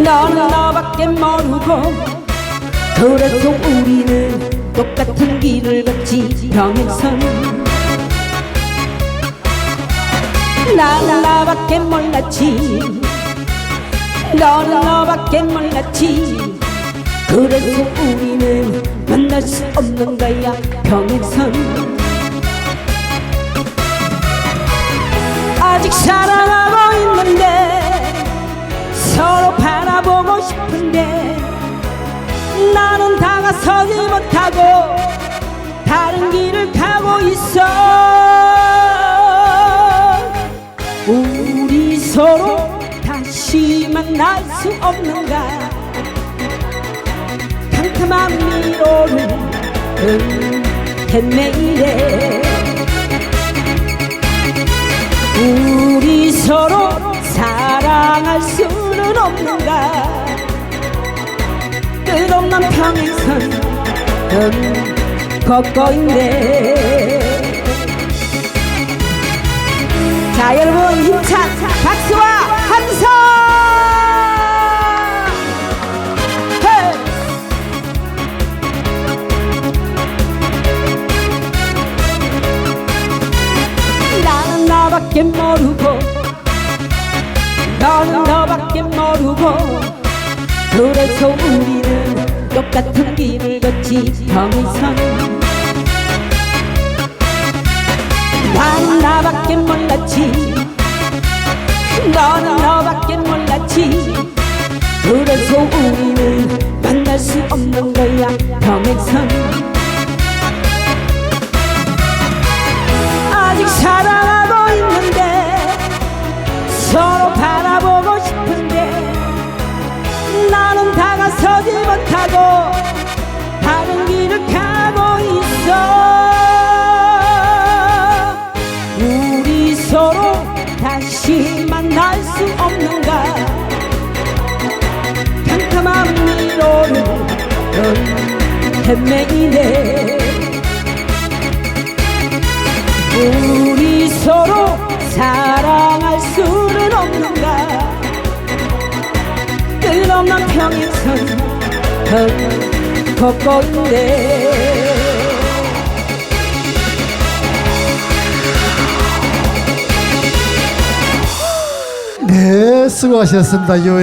너는 너밖에 모르고 그래서 우리는 똑같은 길을 걷지 평행선 나는 나밖에 몰랐지. 너는 너밖에 몰랐지. 그래서 우리는 만날 수 없는 거야 평행선 아직 사랑 수 없는가? 캄캄한 미로를 음, 헤매이래 우리 서로 사랑할 수는 없는가? 끝없는 평행선 음, 걷고 있네. 자 여러분 힘찬 박수 너밖에 모르고 너는 너밖에 모르고 그래서 우리는 똑같은 길을 걷지 평행선 나는 나밖에 몰랐지. 너는 너밖에 몰랐지. 그래서 우리는 만날 수 없는 거야 평행선 다가서지 못하고 다른 길을 가고 있어. 우리 서로 다시 만날 수 없는가? 캄캄한 미로를 넌 헤매이네. 우리 서로 사랑할 수는 없는가? 끝없는 평행 있네 네, 수고하셨습니다. 요